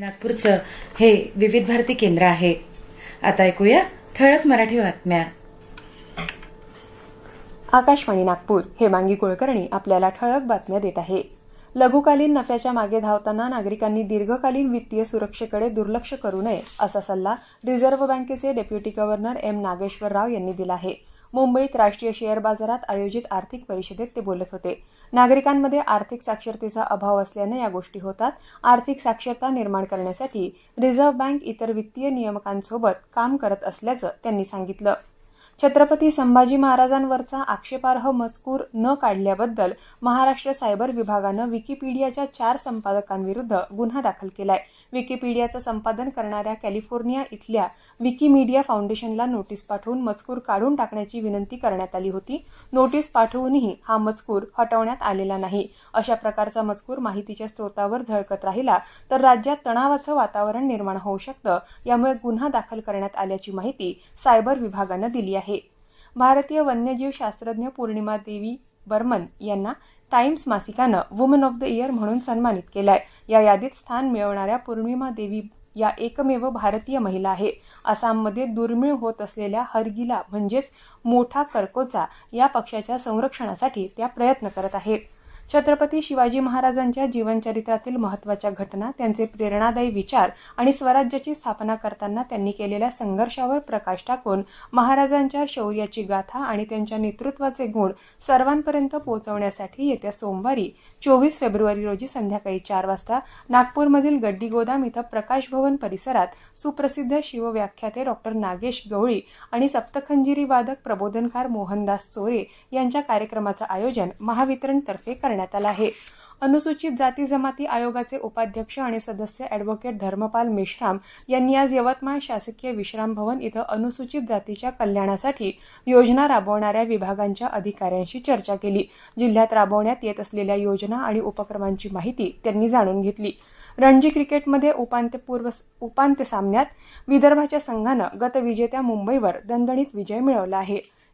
नागपूरचं हे विविध भारती केंद्र आहे. आता ऐकूया ठळक मराठी बातम्या. आकाशवाणी नागपूर हेमांगी कुलकर्णी आपल्याला ठळक बातम्या देत आहे. लघुकालीन नफ्याच्या मागे धावताना नागरिकांनी दीर्घकालीन वित्तीय सुरक्षेकडे दुर्लक्ष करू नये असा सल्ला रिझर्व्ह बँकेचे deputy governor M Nageswara Rao यांनी दिला आहे. मुंबईत राष्ट्रीय शेअर बाजारात आयोजित आर्थिक परिषदेत ते बोलत होते. नागरिकांमध्ये आर्थिक साक्षरतेचा अभाव असल्यानं या गोष्टी होतात. आर्थिक साक्षरता निर्माण करण्यासाठी रिझर्व्ह बँक इतर वित्तीय नियामकांसोबत काम करत असल्याचं त्यांनी सांगितलं. छत्रपती संभाजी महाराजांवरचा आक्षेपार्ह मजकूर न काढल्याबद्दल महाराष्ट्र सायबर विभागानं विकिपीडियाच्या चार संपादकांविरुद्ध गुन्हा दाखल केलाय. विकिपीडियाचं संपादन करणाऱ्या कॅलिफोर्निया इथल्या विकिमीडिया फाउंडेशनला नोटीस पाठवून मजकूर काढून टाकण्याची विनंती करण्यात आली होती. नोटीस पाठवूनही हा मजकूर हटवण्यात आलेला नाही. अशा प्रकारचा मजकूर माहितीच्या स्रोतावर झळकत राहिला तर राज्यात तणावाचं वातावरण निर्माण होऊ शकतं यामुळे गुन्हा दाखल करण्यात आल्याची माहिती सायबर विभागानं दिली आहे. भारतीय वन्यजीव शास्त्रज्ञ पौर्णिमा देवी बर्मन यांना टाइम्स मासिकानं वुमन ऑफ द इयर म्हणून सन्मानित केलाय. या यादीत स्थान मिळवणाऱ्या पौर्णिमा देवी या एकमेव भारतीय महिला आहे. आसाममध्ये दुर्मिळ होत असलेल्या हरगिला म्हणजेच मोठा कर्कोचा या पक्षाच्या संरक्षणासाठी त्या प्रयत्न करत आहेत. छत्रपती शिवाजी महाराजांच्या जीवनचरित्रातील महत्त्वाच्या घटना त्यांचे प्रेरणादायी विचार आणि स्वराज्याची स्थापना करताना त्यांनी केलेल्या संघर्षावर प्रकाश टाकून महाराजांच्या शौर्याची गाथा आणि त्यांच्या नेतृत्वाचे गुण सर्वांपर्यंत पोहोचवण्यासाठी येत्या सोमवारी चोवीस फेब्रुवारी रोजी संध्याकाळी चार वाजता नागपूरमधील गड्डी गोदाम इथं प्रकाश भवन परिसरात सुप्रसिद्ध शिवव्याख्याते डॉक्टर नागेश गवळी आणि सप्तखंजिरी वादक प्रबोधनकार मोहनदास चोरे यांच्या कार्यक्रमाचं आयोजन महावितरणतर्फे करण्यात आलं आहे. अनुसूचित जाती जमाती आयोगाचे उपाध्यक्ष आणि सदस्य ॲडव्होकेट धर्मपाल मेश्राम यांनी आज यवतमाळ शासकीय विश्राम भवन इथं अनुसूचित जातीच्या कल्याणासाठी योजना राबवणाऱ्या विभागांच्या अधिकाऱ्यांशी चर्चा केली. जिल्ह्यात राबवण्यात येत असलेल्या योजना आणि उपक्रमांची माहिती त्यांनी जाणून घेतली. रणजी क्रिकेटमध्ये उपांत्यपूर्व उपांत्य सामन्यात विदर्भाच्या संघानं गतविजेत्या मुंबईवर दणदणीत विजय मिळवला आहे.